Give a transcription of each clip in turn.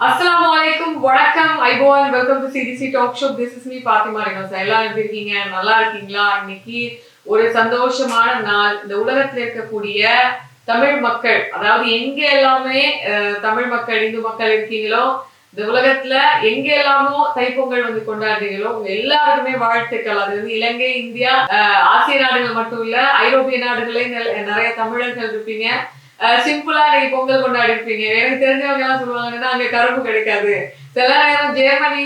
அஸ்ஸலாமு வலைக்கும் வணக்கம் iPhone welcome to CDC talk show this is me Fathima Rinosa எல்லாம் எப்படி இருக்கீங்க? நல்லா இருக்கீங்களா? இன்னைக்கு ஒரு சந்தோஷமான நாள். இந்த உலகத்துல இருக்கக்கூடிய தமிழ் மக்கள் அதாவது எங்க எல்லாமே அஹ், தமிழ் மக்கள் இந்து மக்கள் இருக்கீங்களோ இந்த உலகத்துல எங்க எல்லாமோ தைப்பொங்கல் வந்து கொண்டாடுறீங்களோ உங்க எல்லாருக்குமே வாழ்த்துக்கள். அது வந்து இலங்கை இந்தியா ஆசிய நாடுகள் மட்டும் இல்ல ஐரோப்பிய நாடுகளே நிறைய தமிழர்கள் இருப்பீங்க. சிம்பிளா நீங்க பொங்கல் கொண்டாடி இருப்பீங்க எனக்கு தெரிஞ்சவங்க எல்லாம் சொல்லுவாங்கன்னா அங்க கரும்பு கிடைக்காது. சில நேரம் ஜெர்மனி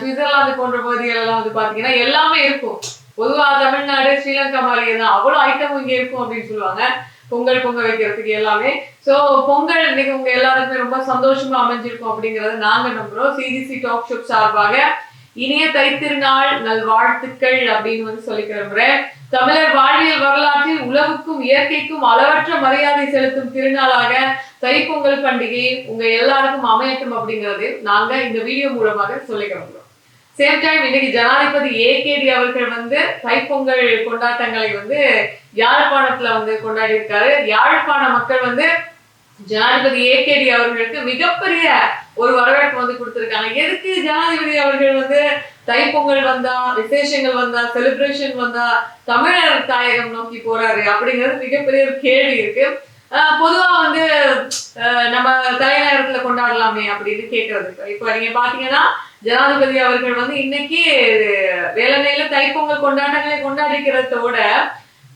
சுவிட்சர்லாந்து போன்ற பகுதிகள் எல்லாம் வந்து பாத்தீங்கன்னா எல்லாமே இருக்கும். பொதுவா தமிழ்நாடு ஸ்ரீலங்கா மாதிரி தான் அவ்வளவு ஐட்டம் இங்க இருக்கும் அப்படின்னு சொல்லுவாங்க. பொங்கல் பொங்க வைக்கிறதுக்கு எல்லாமே. சோ பொங்கல் இன்னைக்கு உங்க எல்லாருக்குமே ரொம்ப சந்தோஷமா அமைஞ்சிருக்கும் அப்படிங்கறத நாங்க நம்புறோம். சிஜிசி டாக் ஷாப் சார்பாக இனிய தைத்திருநாள் நல் வாழ்த்துக்கள் அப்படின்னு வந்து சொல்லி விரும்புறேன் தமிழர் வாழ்வியல் வரலாற்றில் உலகுக்கும் இயற்கைக்கும் அளவற்ற மரியாதை செலுத்தும் திருநாளாக தைப்பொங்கல் பண்டிகை உங்க எல்லாருக்கும் அமையட்டும் அப்படிங்கிறது நாங்க இந்த வீடியோ மூலமாக சொல்லிக்க விரும்புறோம் சேம் டைம் இன்னைக்கு ஜனாதிபதி ஏகேடி அவர்கள் வந்து தைப்பொங்கல் கொண்டாட்டங்களை வந்து யாழ்ப்பாணத்துல வந்து கொண்டாடி இருக்காரு யாழ்ப்பாண மக்கள் வந்து ஜனாதிபதி ஏகேடி அவர்களுக்கு மிகப்பெரிய ஒரு வரவேற்பு வந்து கொடுத்திருக்காங்க. எதுக்கு ஜனாதிபதி அவர்கள் வந்து தைப்பொங்கல் வந்தா விசேஷங்கள் வந்தா செலிப்ரேஷன் வந்தா தமிழர் தாயகம் நோக்கி போறாரு அப்படிங்கிறது மிகப்பெரிய ஒரு கேள்வி இருக்கு. பொதுவா வந்து ஆஹ் நம்ம தலைநகரத்துல கொண்டாடலாமே அப்படின்னு கேட்கறது இப்ப நீங்க பாத்தீங்கன்னா ஜனாதிபதி அவர்கள் வந்து இன்னைக்கு வேலனையில தைப்பொங்கல் கொண்டாட்டங்களை கொண்டாடிக்கிறதோட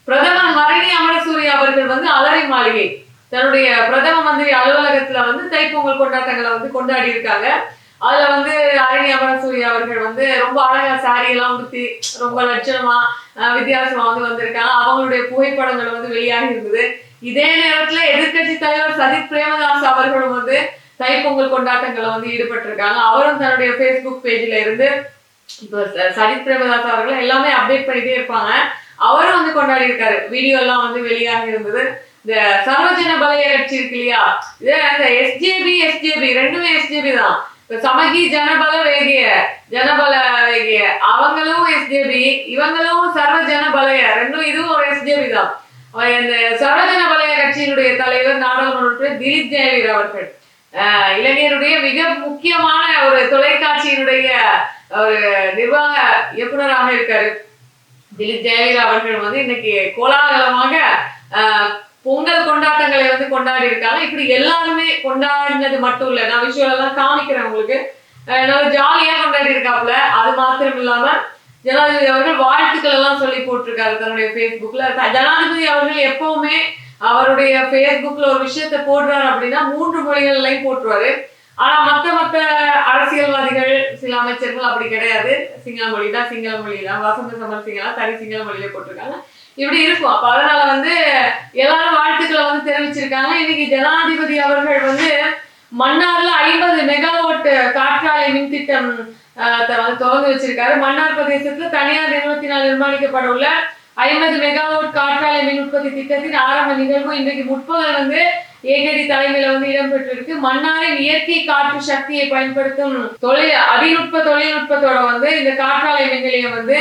பிரதமர் மரணி அமரசூரி அவர்கள் வந்து அலரை மாளிகை. தன்னுடைய பிரதம மந்திரி அலுவலகத்துல வந்து தைப்பொங்கல் கொண்டாட்டங்களை வந்து கொண்டாடி இருக்காங்க. அதுல வந்து அரணி அமரசூரி அவர்கள் வந்து ரொம்ப அழகா சாரி எல்லாம் உடுத்தி ரொம்ப லட்சணமா வித்தியாசமா வந்து வந்திருக்காங்க. அவங்களுடைய புகைப்படங்கள் வந்து வெளியாகி இருந்தது. இதே நேரத்துல எதிர்க்கட்சி தலைவர் சஜித் பிரேமதாஸ் அவர்களும் வந்து தைப்பொங்கல் கொண்டாட்டங்களை வந்து ஈடுபட்டிருக்காங்க. அவரும் தன்னுடைய ஃபேஸ்புக் பேஜ்ல இருந்து இப்போ ச- சஜித் பிரேமதாஸ் அவர்கள் எல்லாமே அப்டேட் பண்ணிட்டே இருப்பாங்க. அவரும் வந்து கொண்டாடி இருக்காரு. வீடியோ எல்லாம் வந்து வெளியாகி இருந்தது. இந்த சர்வஜன பலய கட்சி இருக்கு இல்லையா? இது அந்த எஸ்ஜேபி எஸ்ஜேபி ரெண்டுமே எஸ்ஜேபி தான். சமகி ஜனபல வேகிய ஜனபல வேகிய. அவங்களும் எஸ்ஜேபி இவங்களும் சர்வ ஜனபலய. ரெண்டும் இதுவும் ஒரு எஸ்ஜேபி தான். இந்த சர்வஜன பலய கட்சியினுடைய தலைவர் நாடாளுமன்ற திலீப் ஜெயவீர் அவர்கள். ஆஹ் மிக முக்கியமான ஒரு தொலைக்காட்சியினுடைய ஒரு நிர்வாக இயக்குநராக இருக்காரு. திலீப் ஜெயவீர் அவர்கள் வந்து இன்னைக்கு கோலாகலமாக ஆஹ், பொங்கல் கொண்டாட்டங்களை வந்து கொண்டாடி இருக்காங்க. இப்படி எல்லாருமே கொண்டாடினது மட்டும் இல்ல. நான் விஷயம் எல்லாம் காமிக்கிறேன் உங்களுக்கு. ஆஹ், நல்லா ஜாலியா கொண்டாடி இருக்காப்புல. அது மாத்திரம் இல்லாம ஜனாதிபதி அவர்கள் வாழ்த்துக்கள் எல்லாம் சொல்லி போட்டிருக்காரு தன்னுடைய ஃபேஸ்புக்ல ஜனாதிபதி அவர்கள் எப்பவுமே அவருடைய ஃபேஸ்புக்ல ஒரு விஷயத்த போடுறாரு அப்படின்னா மூன்று மொழிகள்லையும் போட்டுருவாரு. ஆனா மத்த மத்த அரசியல்வாதிகள் சில அமைச்சர்கள் அப்படி கிடையாது. சிங்கள மொழி தான் சிங்கள மொழி தான். வசந்த சமர் சமரசிங்கலாம் தனி சிங்கள மொழியில போட்டிருக்காங்க. இப்படி இருக்கும். அப்ப அதனால வந்து எல்லாரும் வாழ்த்துக்களை வந்து தெரிவிச்சிருக்காங்க. இன்னைக்கு ஜனாதிபதி அவர்கள் வந்து மன்னார்ல ஐம்பது மெகாவாட் காற்றாலை மின் திட்டம் த- வந்து திறந்து வச்சிருக்காரு. மன்னார் பிரதேசத்துல தனியார் நிறுவனத்தினால் நிர்மாணிக்கப்பட உள்ள ஐம்பது மெகாவாட் காற்றாலை மின் உற்பத்தி திட்டத்தின் ஆரம்ப நிகழ்வு இன்றைக்கு முற்பகல் வந்து ஏகடி தலைமையில வந்து இடம்பெற்றிருக்கு. மன்னாரின் இயற்கை காற்று சக்தியை பயன்படுத்தும் தொழில் அதிநுட்ப தொழில்நுட்பத்தோட வந்து இந்த காற்றாலை மின் நிலையம் வந்து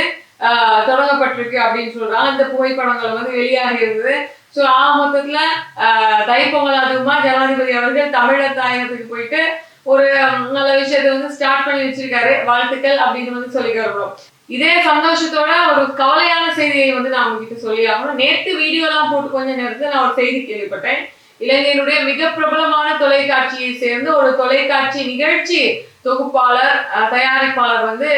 தொடங்கப்பட்டிருக்கு அப்படின்னு சொல்றாங்க. இந்த புகைப்படங்கள் வந்து வெளியாகி இருந்தது ஸோ ஆ மொத்தத்துல தைப்பொங்கல் அதுவுமா ஜனாதிபதி அவர்கள் தமிழர் தாயகத்துக்கு போயிட்டு ஒரு நல்ல விஷயத்தை வந்து ஸ்டார்ட் பண்ணி வச்சிருக்காரு. வாழ்த்துக்கள் அப்படின்னு வந்து சொல்லி இதே சந்தோஷத்தோட ஒரு கவலையான செய்தியை வந்து நான் உங்ககிட்ட சொல்லி ஆகணும். நேற்று வீடியோலாம் போட்டு கொஞ்ச நேரத்தில் நான் ஒரு செய்தி கேள்விப்பட்டேன். இலங்கையினுடைய மிக பிரபலமான தொலைக்காட்சியை சேர்ந்து ஒரு தொலைக்காட்சி நிகழ்ச்சி தொகுப்பாளர் தயாரிப்பாளர் வந்து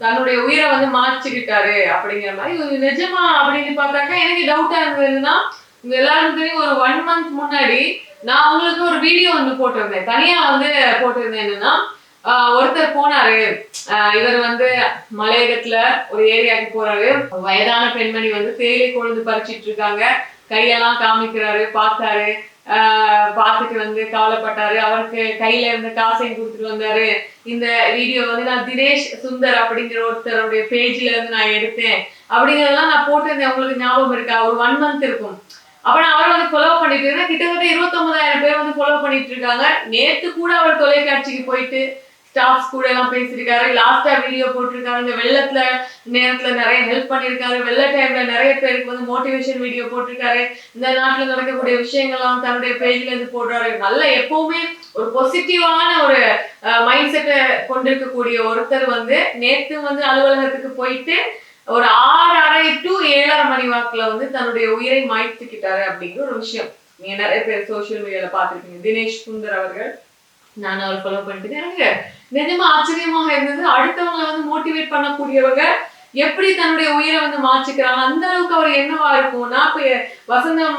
தன்னுடைய உயிரை வந்து மாச்சுக்கிட்டாரு அப்படிங்கிற மாதிரி நிஜமா அப்படின்னு பார்த்தாக்கா எனக்கு டவுட்டா இருந்ததுன்னா உங்க எல்லாரும் தெரியும் ஒரு ஒன் மந்த் முன்னாடி நான் உங்களுக்கு ஒரு வீடியோ வந்து போட்டிருந்தேன். தனியா வந்து போட்டிருந்தேன் என்னன்னா ஒருத்தர் போனாரு. ஆஹ் இவர் வந்து மலையகத்துல ஒரு ஏரியாவுக்கு போறாரு. வயதான பெண்மணி வந்து தேயிலை கொழுந்து பறிச்சிட்டு இருக்காங்க. கையெல்லாம் காமிக்கிறாரு பார்த்தாரு. பார்த்துட்டு வந்து கவலைப்பட்டாரு. அவருக்கு கையில இருந்த காசையும் கொடுத்துட்டு வந்தாரு. இந்த வீடியோ வந்து நான் தினேஷ் சுந்தர் அப்படிங்கிற ஒருத்தருடைய பேஜ்ல இருந்து நான் எடுத்தேன். அப்படிங்கறதெல்லாம் நான் போட்டிருந்தேன். உங்களுக்கு ஞாபகம் இருக்கா? ஒரு ஒன் மந்த் இருக்கும். அப்ப நான் அவரை வந்து ஃபாலோ பண்ணிட்டு இருந்தேன். கிட்டத்தட்ட இருபத்தொன்பதாயிரம் பேர் வந்து ஃபாலோ பண்ணிட்டு இருக்காங்க. நேத்து கூட அவர் தொலைக்காட்சிக்கு போயிட்டு ஸ்டாஃப்ஸ் கூட எல்லாம் பேசியிருக்காரு. லாஸ்டா வீடியோ போட்டிருக்காரு. இந்த வெள்ளத்துல நேரத்துல நிறைய ஹெல்ப் பண்ணியிருக்காரு. வெள்ள டைம்ல நிறைய பேருக்கு வந்து மோட்டிவேஷன் வீடியோ போட்டிருக்காரு. இந்த நாட்டுல நடக்கக்கூடிய விஷயங்கள்லாம் தன்னுடைய பேஜ்ல இருந்து போடுறாரு. நல்ல எப்பவுமே ஒரு பாசிட்டிவான ஒரு மைண்ட் செட்டை கொண்டிருக்கக்கூடிய ஒருத்தர் வந்து நேத்து வந்து அலுவலகத்துக்கு போயிட்டு ஒரு ஆறு அரை டு ஏழரை மணி வாக்குல வந்து தன்னுடைய உயிரை மாய்த்துக்கிட்டாரு அப்படிங்கிற ஒரு விஷயம். நீங்க நிறைய பேர் சோசியல் மீடியால பாத்துருக்கீங்க தினேஷ் சுந்தர் அவர்கள். நான் அவர் ஃபாலோ பண்ணிட்டு எனக்கு நிஜமா ஆச்சரியமாக இருந்தது. அடுத்தவங்களை வந்து மோட்டிவேட் பண்ணக்கூடியவங்க எப்படி தன்னுடைய உயிரை வந்து மாற்றிக்கிறாங்க? அந்த அளவுக்கு அவர் என்னவா இருக்கும்னா இப்ப வசந்தம்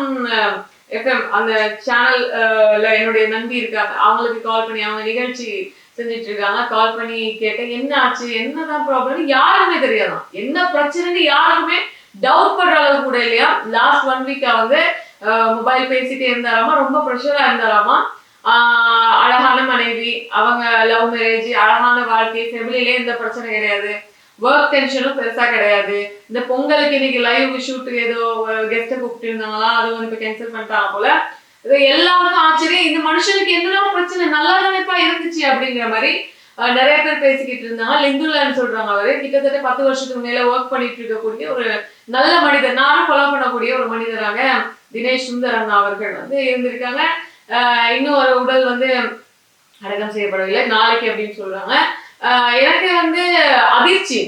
எஃப்எம் அந்த சேனல்ல என்னுடைய நம்பி இருக்காங்க. அவங்களுக்கு கால் பண்ணி அவங்க நிகழ்ச்சி செஞ்சுட்டு இருக்காங்க. கால் பண்ணி கேட்டேன். என்ன ஆச்சு? என்னதான் ப்ராப்ளம் யாருக்குமே தெரியாதான். என்ன பிரச்சனைன்னு யாருக்குமே டவுட் பண்ற அளவுக்கு கூட இல்லையா? லாஸ்ட் ஒன் வீக்கா வந்து மொபைல் பேசிட்டே இருந்தாராமா? ரொம்ப ப்ரெஷரா இருந்தாராமா? அழகான மனைவி அவங்க லவ் மேரேஜ் அழகான வாழ்க்கை ஃபேமிலியிலே எந்த பிரச்சனை கிடையாது. ஒர்க் டென்ஷனும் பெருசா கிடையாது. இந்த பொங்கலுக்கு இன்னைக்கு லைவ் ஷூட் ஏதோ கெஸ்ட்டை கூப்பிட்டு இருந்தாங்களா அது வந்து இப்போ கேன்சல் பண்ணிட்டாங்க போல. இது எல்லாருக்கும் ஆச்சரியம். இந்த மனுஷனுக்கு என்னெல்லாம் பிரச்சனை? நல்லா தானேப்பா இருந்துச்சு அப்படிங்கிற மாதிரி நிறைய பேர் பேசிக்கிட்டு இருந்தாங்க. லிந்துலான்னு சொல்றாங்க அவரு. கிட்டத்தட்ட பத்து வருஷத்துக்கு மேல ஒர்க் பண்ணிட்டு இருக்கக்கூடிய ஒரு நல்ல மனிதர். நானும் ஃபாலோ பண்ணக்கூடிய ஒரு மனிதராக தினேஷ் சுந்தரங்க அவர்கள் வந்து இருந்திருக்காங்க. இன்னும் ஒரு உடல் வந்து அடக்கம் செய்யப்படவில்லை. நாளைக்கு அப்படின்னு சொல்றாங்க. எனக்கு வந்து அதிர்ச்சி.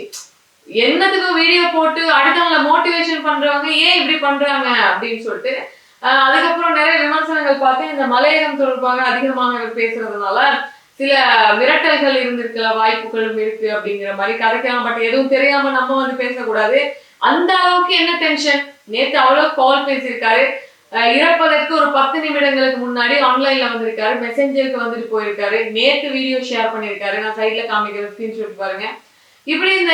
என்னத்துக்கு வீடியோ போட்டு அடுத்தவங்கள மோட்டிவேஷன் பண்றவங்க ஏன் இப்படி பண்றாங்க அப்படின்னு சொல்லிட்டு அதுக்கப்புறம் நிறைய விமர்சனங்கள் பார்த்து இந்த மலையகம் தொடர்பாக அதிகமாக பேசுறதுனால சில மிரட்டல்கள் இருந்திருக்கிற வாய்ப்புகளும் இருக்கு அப்படிங்கிற மாதிரி கதைக்கலாம். பட் எதுவும் தெரியாம நம்ம வந்து பேசக்கூடாது. அந்த அளவுக்கு என்ன டென்ஷன் நேற்று அவ்வளவு கால் பேசியிருக்காரு. இறப்பதற்கு ஒரு பத்து நிமிடங்களுக்கு முன்னாடி ஆன்லைன்ல வந்திருக்காரு. மெசேஞ்சருக்கு வந்துட்டு போயிருக்காரு. நேத்து வீடியோ ஷேர் பண்ணியிருக்காரு நான் சைட்ல காமிக்கிற ஸ்கிரீன்ஷாட் பாருங்க. இப்படி இந்த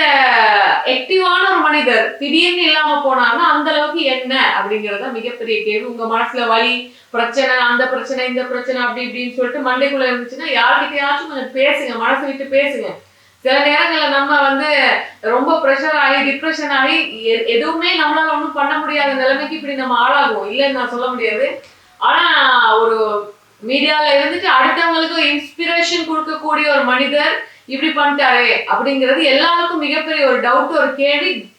ஆக்டிவான ஒரு மனிதர் திடீர்னு இல்லாம போனாங்கன்னா அந்த அளவுக்கு என்ன அப்படிங்கறத மிகப்பெரிய கேள்வி. உங்க மனசுல வலி பிரச்சனை அந்த பிரச்சனை இந்த பிரச்சனை அப்படி இப்படின்னு சொல்லிட்டு மண்டைக்குள்ள இருந்துச்சுன்னா யார்கிட்டயாச்சும் கொஞ்சம் பேசுங்க. மனசு விட்டு பேசுங்க. சில நேரங்கள்ல நம்ம வந்து ரொம்ப ப்ரெஷர் ஆகி டிப்ரெஷன் ஆகி எ- எதுவுமே நம்மளால ஒன்றும் பண்ண முடியாத நிலைமைக்கு இப்படி நம்ம ஆளாகும் இல்லைன்னு நான் சொல்ல முடியாது. ஆனா ஒரு மீடியால இருந்துட்டு அடுத்தவங்களுக்கு இன்ஸ்பிரேஷன் கொடுக்கக்கூடிய ஒரு மனிதர் இப்படி பண்ணிட்டாரே அப்படிங்கிறது எல்லாருக்கும் மிகப்பெரிய ஒரு டவுட் ஒரு கேள்வி.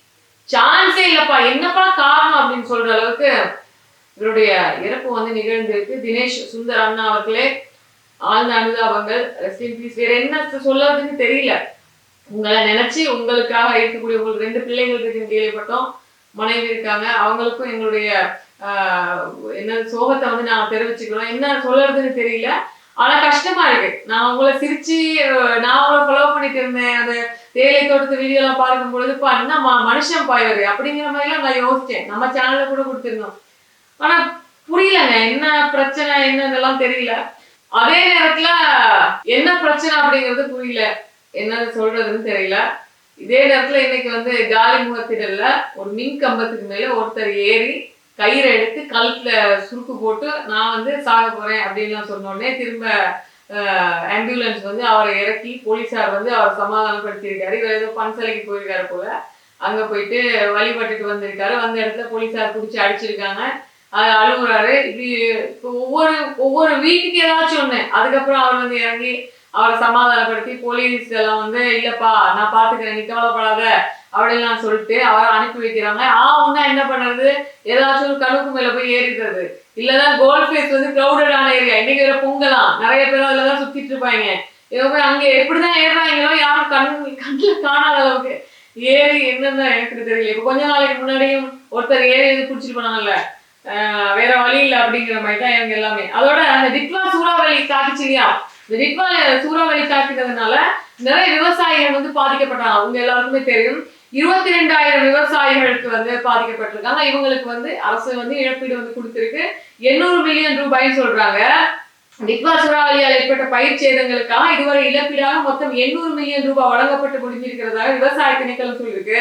சான்ஸே இல்லப்பா. என்னப்பா காரணம் அப்படின்னு சொல்ற அளவுக்கு இவருடைய இறப்பு வந்து நிகழ்ந்திருக்கு. தினேஷ் சுந்தர் அண்ணா அவர்களே ஆழ்ந்த அனுதாபங்கள். ரெஸ்ட் பீஸ் வேற என்ன சொல்றதுன்னு தெரியல. உங்களை நினைச்சு உங்களுக்காக இருக்கக்கூடிய உங்களுக்கு ரெண்டு பிள்ளைகள் இருக்குன்னு கேள்விப்பட்டோம். மனைவி இருக்காங்க. அவங்களுக்கும் எங்களுடைய ஆஹ், என்ன சோகத்தை வந்து நாங்க தெரிவிச்சுக்கிறோம். என்ன சொல்றதுன்னு தெரியல. ஆனா கஷ்டமா இருக்கு. நான் அவங்கள சிரிச்சு நான் அவங்கள ஃபாலோ பண்ணிட்டு இருந்தேன். அந்த தேயிலை தோட்டத்து வீடியோ எல்லாம் பார்க்கும் பொழுது பா என்ன மனுஷன் பாயவர் அப்படிங்கிற மாதிரி எல்லாம் நான் யோசிச்சேன். நம்ம சேனல்ல கூட கொடுத்துருந்தோம். ஆனா புரியலங்க. என்ன பிரச்சனை என்னன்னெல்லாம் தெரியல. அதே நேரத்துல என்ன பிரச்சனை அப்படிங்கிறது புரியல. என்ன சொல்றதுன்னு தெரியல. இதே நேரத்துல இன்னைக்கு வந்து காலி முகத்திடல்ல ஒரு மின் கம்பத்துக்கு மேல ஒருத்தர் ஏறி கயிறை எடுத்து கழுத்துல சுருக்கு போட்டு நான் வந்து சாக போறேன் அப்படின்லாம் சொன்னோடனே திரும்ப ஆம்புலன்ஸ் வந்து அவரை இறக்கி போலீஸார் வந்து அவரை சமாதானப்படுத்தியிருக்காரு. இவர் ஏதோ பன்சலைக்கு போயிருக்காரு போல. அங்க போயிட்டு வழிபட்டுட்டு வந்திருக்காரு. வந்த இடத்துல போலீஸார் பிடிச்சி அடிச்சிருக்காங்க. அது அழுகுறாரு. இப்படி இப்போ ஒவ்வொரு ஒவ்வொரு வீட்டுக்கு ஏதாச்சும் ஒண்ணு. அதுக்கப்புறம் அவர் வந்து இறங்கி அவரை சமாதானப்படுத்தி போலீஸ் எல்லாம் வந்து இல்லப்பா நான் பாத்துக்கிறேன் நீ கவலைப்படாத அப்படின்லாம் சொல்லிட்டு அவரை அனுப்பி வைக்கிறாங்க. ஆ என்ன பண்றது? ஏதாச்சும் ஒரு கணுக்கு மேல போய் ஏறிடுறது. இல்லதான் கோல்ட் ஃபேஸ் வந்து க்ரௌடடான ஏரியா இன்னைக்கு வேற பொங்கலாம். நிறைய பேர் அதுலதான் சுத்திட்டு இருப்பாங்க. இவங்க அங்க எப்படிதான் ஏறுறாங்களோ யாரும் கண் கண்ணுல காணாத அளவுக்கு ஏறி என்னன்னு எனக்கு தெரியல. இப்ப கொஞ்ச நாளைக்கு முன்னாடியும் ஒருத்தர் ஏறி எது குடிச்சிட்டு போனாங்கல்ல வேற வழி இல்லை அப்படிங்கிற மாதிரி தான் இவங்க எல்லாமே. அதோட அந்த டிப்ளா சூறாவளி தாக்குச்சு திடீர்னு சூறாவளி தாக்கினதுனால நிறைய விவசாயிகள் வந்து பாதிக்கப்பட்டாங்க. அவங்க எல்லாருக்குமே தெரியும். இருபத்தி ரெண்டாயிரம் விவசாயிகளுக்கு வந்து பாதிக்கப்பட்டிருக்காங்க. இவங்களுக்கு வந்து அரசு வந்து இழப்பீடு வந்து கொடுத்துருக்கு. எண்ணூறு மில்லியன் ரூபாய்ன்னு சொல்றாங்க. நிக்வா சூறாவளியால் ஏற்பட்ட பயிர் சேதங்களுக்காக இதுவரை இழப்பீடாக மொத்தம் எண்ணூறு மில்லியன் ரூபாய் வழங்கப்பட்டு முடிஞ்சிருக்கிறதாக விவசாய திணைக்களம் சொல்லியிருக்கு.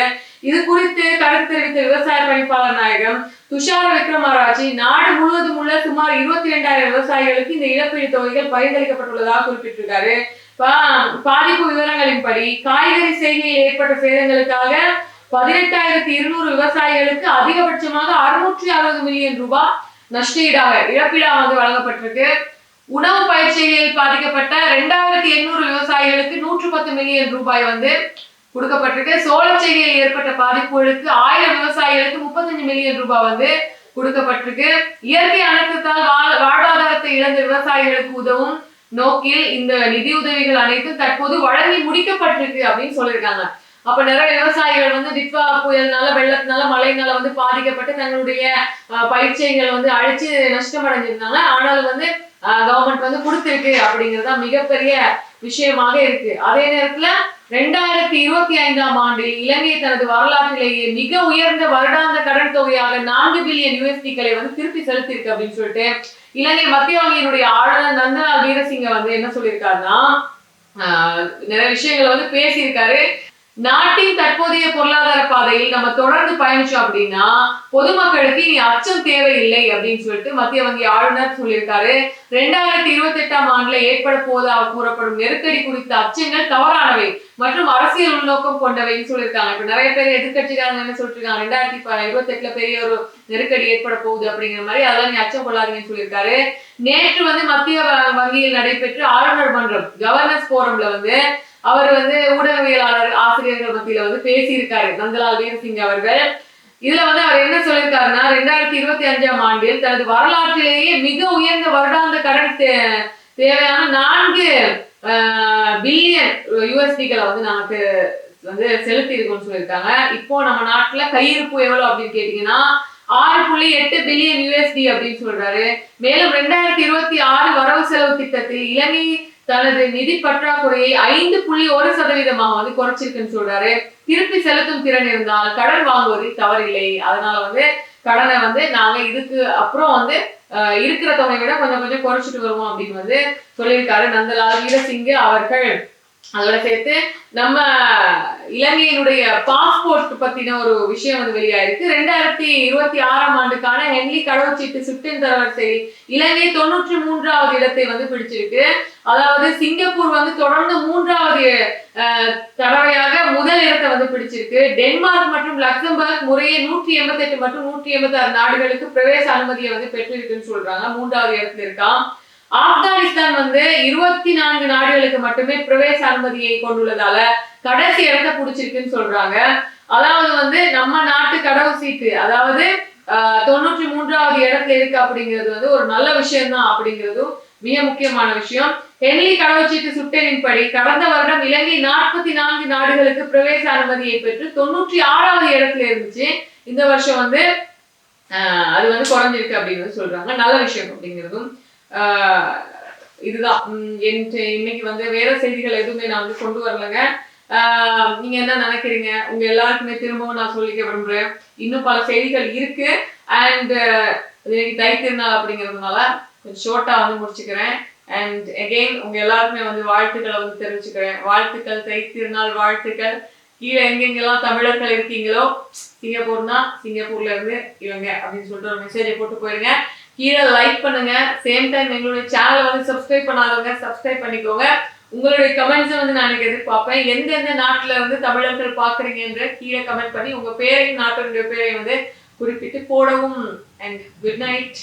இது குறித்து கருத்து தெரிவித்த விவசாய பணிப்பாளர் நாயகம் துஷார விக்ரமராஜி நாடு முழுவதும் உள்ள சுமார் இருபத்தி ரெண்டாயிரம் விவசாயிகளுக்கு இந்த இழப்பீடு தொகைகள் பரிந்துரைக்கப்பட்டுள்ளதாக குறிப்பிட்டிருக்காரு. பா- பாதிப்பு விவரங்களின்படி காய்கறி செய்கையில் ஏற்பட்ட சேதங்களுக்காக பதினெட்டாயிரத்தி இருநூறு விவசாயிகளுக்கு அதிகபட்சமாக அறுநூற்றி அறுபது மில்லியன் ரூபாய் நஷ்டீடாக இழப்பீடாக வந்து வழங்கப்பட்டிருக்கு. உணவு பயிற்சிகளில் பாதிக்கப்பட்ட ரெண்டாயிரத்தி எண்ணூறு விவசாயிகளுக்கு நூற்று பத்து மில்லியன் ரூபாய் வந்து கொடுக்கப்பட்டிருக்கு. சோளச்செடியில் ஏற்பட்ட பாதிப்புகளுக்கு ஆயிரம் விவசாயிகளுக்கு முப்பத்தஞ்சு மில்லியன் ரூபாய் வந்து கொடுக்கப்பட்டிருக்கு. இயற்கை அனர்த்தத்தால் வாழ்வாதாரத்தை இழந்த விவசாயிகளுக்கு உதவும் நோக்கில் இந்த நிதி உதவிகள் அனைத்தும் தற்போது வழங்கி முடிக்கப்பட்டிருக்கு அப்படின்னு சொல்லியிருக்காங்க. அப்ப நிறைய விவசாயிகள் வந்து திட்வா புயல்னால வெள்ளத்தினால மழைனால வந்து பாதிக்கப்பட்டு தங்களுடைய பயிற்சிகளை பயிற்சிகள் வந்து அழிச்சு நஷ்டம் அடைஞ்சிருந்தாங்க ஆனாலும் வந்து கவர்மெண்ட் வந்து கொடுத்துருக்கு அப்படிங்கிறது தான் மிகப்பெரிய விஷயமாக இருக்கு. அதே நேரத்துல ரெண்டாயிரத்தி இருபத்தி ஐந்தாம் ஆண்டில் இலங்கை தனது வரலாற்றிலேயே மிக உயர்ந்த வருடாந்த கடன் தொகையாக நான்கு பில்லியன் யூஎஸ்டிகளை வந்து திருப்பி செலுத்தியிருக்கு அப்படின்னு சொல்லிட்டு இலங்கை மத்திய வங்கியினுடைய ஆளுநர் நந்தலால் வீரசிங்க வந்து என்ன சொல்லியிருக்காருன்னா நிறைய விஷயங்களை வந்து பேசியிருக்காரு. நாட்டின் தற்போதைய பொருளாதார பாதையில் நம்ம தொடர்ந்து பயணிச்சோம் அப்படின்னா பொதுமக்களுக்கு இனி அச்சம் தேவையில்லை அப்படின்னு சொல்லிட்டு மத்திய வங்கி ஆளுநர் சொல்லியிருக்காரு. ரெண்டாயிரத்தி இருபத்தி எட்டாம் ஆண்டுல ஏற்பட போதாக கூறப்படும் நெருக்கடி குறித்த அச்சங்கள் தவறானவை மற்றும் அரசியல் உள்நோக்கம் கொண்டவைன்னு சொல்லியிருக்காங்க. இப்ப நிறைய பேர் எதிர்கட்சிக்காரங்க என்ன சொல்லிருக்காங்க ரெண்டாயிரத்தி இருபத்தி எட்டுல பெரிய ஒரு நெருக்கடி ஏற்பட போகுது அப்படிங்கிற மாதிரி அதெல்லாம் நீ அச்சம் கொள்ளாதீங்கன்னு சொல்லியிருக்காரு. நேற்று வந்து மத்திய வ- வங்கியில் நடைபெற்ற ஆளுநர் மன்றம் கவர்னர்ஸ் போரம்ல வந்து அவர் வந்து ஊடகவியலாளர் ஆசிரியர்கள் மத்தியில வந்து பேசியிருக்காரு. நந்தலால் வீரசிங் அவர்கள். இதுல வந்து அவர் என்ன சொல்லியிருக்காருன்னா ரெண்டாயிரத்தி இருபத்தி அஞ்சாம் ஆண்டில் தனது வரலாற்றிலேயே மிக உயர்ந்த வருடாந்த கடன் தே- தேவையான நான்கு பில்லியன் யூஎஸ்டிகளை வந்து நமக்கு வந்து செலுத்தி இருக்கும்னு சொல்லியிருக்காங்க. இப்போ நம்ம நாட்டுல கையிருப்பு எவ்வளவு அப்படின்னு கேட்டீங்கன்னா ஆறு புள்ளி எட்டு பில்லியன் யூஎஸ்டி அப்படின்னு சொல்றாரு. மேலும் ரெண்டாயிரத்தி இருபத்தி ஆறு வரவு செலவு திட்டத்தில் இலங்கை தனது நிதி பற்றாக்குறையை ஐந்து புள்ளி ஒரு சதவீதமாக வந்து குறைச்சிருக்குன்னு சொல்றாரு. திருப்பி செலுத்தும் திறன் இருந்தால் கடன் வாங்குவதில் தவறில்லை. அதனால வந்து கடனை வந்து நாங்க இதுக்கு அப்புறம் வந்து இருக்கிற தொகையை விட கொஞ்சம் கொஞ்சம் குறைச்சிட்டு வருவோம் அப்படின்னு வந்து சொல்லியிருக்காரு நந்தலால் வீரசிங்க அவர்கள். அதோட சேர்த்து நம்ம இலங்கையினுடைய பாஸ்போர்ட் பத்தின ஒரு விஷயம் வந்து வெளியாயிருக்கு. ரெண்டாயிரத்தி இருபத்தி ஆறாம் ஆண்டுக்கான ஹென்லி கடவுச்சீட்டு சுட்டின் தரவரிசை இலங்கை தொண்ணூற்றி மூன்றாவது இடத்தை வந்து பிடிச்சிருக்கு. அதாவது சிங்கப்பூர் வந்து தொடர்ந்து மூன்றாவது தடவையாக முதல் இடத்தை வந்து பிடிச்சிருக்கு. டென்மார்க் மற்றும் லக்சம்பர்க் முறையே நூற்றி எண்பத்தி எட்டு மற்றும் நூற்றி எண்பத்தி ஆறு நாடுகளுக்கு பிரவேச அனுமதியை வந்து பெற்றிருக்குன்னு சொல்றாங்க. மூன்றாவது இடத்துல இருக்கான் ஆப்கானிஸ்தான் வந்து இருபத்தி நான்கு நாடுகளுக்கு மட்டுமே பிரவேச அனுமதியை கொண்டுள்ளதால கடைசி இடத்தை பிடிச்சிருக்குன்னு சொல்றாங்க. அதாவது வந்து நம்ம நாட்டு கடவு சீட்டு அதாவது ஆஹ், தொண்ணூற்றி மூன்றாவது இடத்துல இருக்கு அப்படிங்கிறது வந்து ஒரு நல்ல விஷயம்தான் அப்படிங்கிறதும் மிக முக்கியமான விஷயம். ஹென்லி கடவுச்சீட்டு சுட்டெனின்படி கடந்த வருடம் இலங்கை நாற்பத்தி நான்கு நாடுகளுக்கு பிரவேச அனுமதியை பெற்று தொண்ணூற்றி ஆறாவது இடத்துல இருந்துச்சு. இந்த வருஷம் வந்து ஆஹ், அது வந்து குறைஞ்சிருக்கு அப்படின்னு சொல்றாங்க. நல்ல விஷயம் அப்படிங்கிறதும். இதுதான். உம், என்கிட்ட இன்னைக்கு வந்து வேற செய்திகள் எதுவுமே நான் வந்து கொண்டு வரலைங்க. நீங்க என்ன நினைக்கிறீங்க? உங்க எல்லாருக்குமே திரும்பவும் நான் சொல்லிக்க விரும்புறேன். இன்னும் பல செய்திகள் இருக்கு. அண்ட் இன்னைக்கு தை திருநாள் அப்படிங்கிறதுனால கொஞ்சம் ஷோர்ட்டா வந்து முடிச்சுக்கிறேன். அண்ட் எகெயின் உங்க எல்லாருக்குமே வந்து வாழ்த்துக்களை வந்து தெரிவிச்சுக்கிறேன். வாழ்த்துக்கள் தை திருநாள் வாழ்த்துக்கள். கீழே எங்கெங்கெல்லாம் தமிழர்கள் இருக்கீங்களோ சிங்கப்பூர்னா சிங்கப்பூர்ல இருந்து இவங்க அப்படின்னு சொல்லிட்டு ஒரு மெசேஜை போட்டு போயிருங்க. கீழே லைக் பண்ணுங்க. சேம் டைம் எங்களுடைய சேனலை வந்து சப்ஸ்கிரைப் பண்ணாதவங்க சப்ஸ்கிரைப் பண்ணிக்கோங்க. உங்களுடைய கமெண்ட்ஸை வந்து நான் எனக்கு எதிர்பார்ப்பேன். எந்தெந்த நாட்டில் வந்து தமிழர்கள் பார்க்குறீங்கன்ற கீழே கமெண்ட் பண்ணி உங்கள் பேரையும் நாட்டினுடைய பேரையும் வந்து குறிப்பிட்டு போடவும். And good night